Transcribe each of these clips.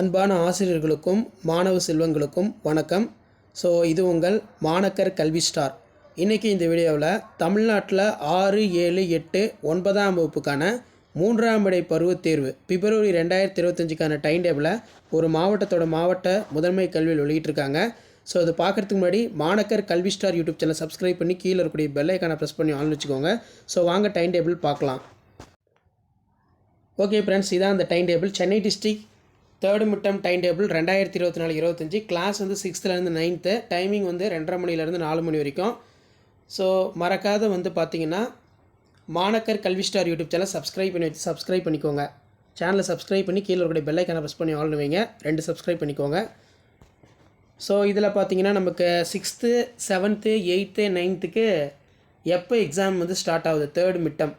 அன்பான ஆசிரியர்களுக்கும் மாணவ செல்வங்களுக்கும் வணக்கம். ஸோ இது உங்கள் மாணக்கர் கல்வி ஸ்டார். இன்றைக்கி இந்த வீடியோவில் தமிழ்நாட்டில் ஆறு ஏழு எட்டு ஒன்பதாம் வகுப்புக்கான மூன்றாம் படை பருவத் தேர்வு பிப்ரவரி ரெண்டாயிரத்தி இருபத்தஞ்சுக்கான டைம் டேபிளை ஒரு மாவட்டத்தோட மாவட்ட முதன்மை கல்வியில் வெளியிட்டிருக்காங்க. ஸோ அது பார்க்குறதுக்கு முன்னாடி மாணக்கர் கல்வி ஸ்டார் யூடியூப் சேனல் சப்ஸ்கிரைப் பண்ணி கீழே இருக்கக்கூடிய பெல்லைக்கான ப்ரெஸ் பண்ணி ஆன் வச்சுக்கோங்க. ஸோ வாங்க டைம் டேபிள் பார்க்கலாம். ஓகே ஃப்ரெண்ட்ஸ் இதான் அந்த time table Chennai district third midterm time table ரெண்டாயிரத்தி இருபத்தி நாலு இருபத்தஞ்சி. கிளாஸ் வந்து சிக்ஸ்த்துலேருந்து நைன்த்து டைமிங் வந்து ரெண்டரை மணிலேருந்து நாலு மணி வரைக்கும். ஸோ மறக்காத வந்து பார்த்தீங்கன்னா மாணக்கர் கல்வி ஸ்டார் யூடியூப் சேனல் சப்ஸ்கிரைப் பண்ணி வச்சு சப்ஸ்கிரைப் பண்ணிக்கோங்க. சேனலை சப்ஸ்கிரைப் பண்ணி கீழே ஒரு பெல் ஐக்கனை ப்ரெஸ் பண்ணி ஆன் வைங்க. ரெண்டு சப்ஸ்கிரைப் பண்ணிக்கோங்க. ஸோ இதில் பார்த்தீங்கன்னா நமக்கு சிக்ஸ்த்து செவன்த்து எயித்து நைன்த்துக்கு எப்போ எக்ஸாம் வந்து ஸ்டார்ட் ஆகுது? தேர்ட் மிட்டம்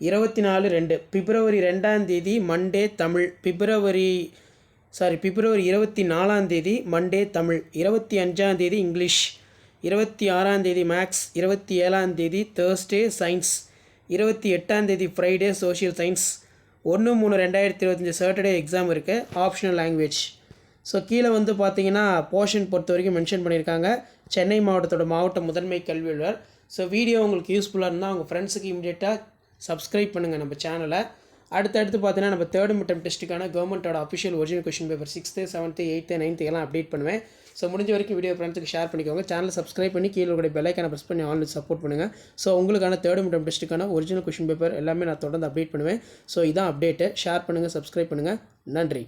இருபத்தி நாலு ரெண்டு. பிப்ரவரி ரெண்டாம் தேதி மண்டே தமிழ். பிப்ரவரி சாரி பிப்ரவரி இருபத்தி நாலாம் தேதி மண்டே தமிழ் இருபத்தி அஞ்சாம் தேதி இங்கிலீஷ் இருபத்தி ஆறாம் தேதி மேக்ஸ் இருபத்தி ஏழாம் தேதி தேர்ஸ்டே சயின்ஸ் இருபத்தி எட்டாம் தேதி ஃப்ரைடே சோஷியல் சயின்ஸ் ஒன்று மூணு ரெண்டாயிரத்தி இருபத்தஞ்சி சாட்டர்டே எக்ஸாம் இருக்குது ஆப்ஷனல் லாங்குவேஜ் ஸோ கீழே வந்து பார்த்தீங்கன்னா போர்ஷன் பொறுத்த வரைக்கும் மென்ஷன் பண்ணியிருக்காங்க. சென்னை மாவட்டத்தோட மாவட்ட முதன்மை கல்வி அலுவலர். ஸோ வீடியோ உங்களுக்கு யூஸ்ஃபுல்லாக இருந்தால் உங்கள் ஃப்ரெண்ட்ஸுக்கு இமீடியட்டாக சப்ஸ்கிரைப் பண்ணுங்கள் நம்ம சேனலை அடுத்தடுத்து பார்த்தீங்கன்னா நம்ம தேர்ட் மிட்டம் டெஸ்ட்டுக்கான கவர்மெண்ட்டோட official original question paper sixth seventh eighth ninth எல்லாம் அப்டேட் பண்ணுவேன். ஸோ முடிஞ்ச வரைக்கும் வீடியோ ஃப்ரெண்ட்ஸுக்கு ஷேர் பண்ணிக்கோங்க. சேனலை சப்ஸ்கிரைப் பண்ணி கீழே கூட பெல்லைக்கான ப்ரெஸ் பண்ணி ஆன்லைன் சப்போர்ட் பண்ணுங்கள் ஸோ உங்களுக்கான தேர்ட் மிட்டம் டெஸ்ட்டுக்கான ஒரிஜினல் கொஷின் பேப்பர் எல்லாமே நான் தொடர்ந்து அப்டேட் பண்ணுவேன். ஸோ இதான் அப்டேட்டு ஷேர் பண்ணுங்கள் சப்ஸ்கிரைப் பண்ணுங்கள் நன்றி.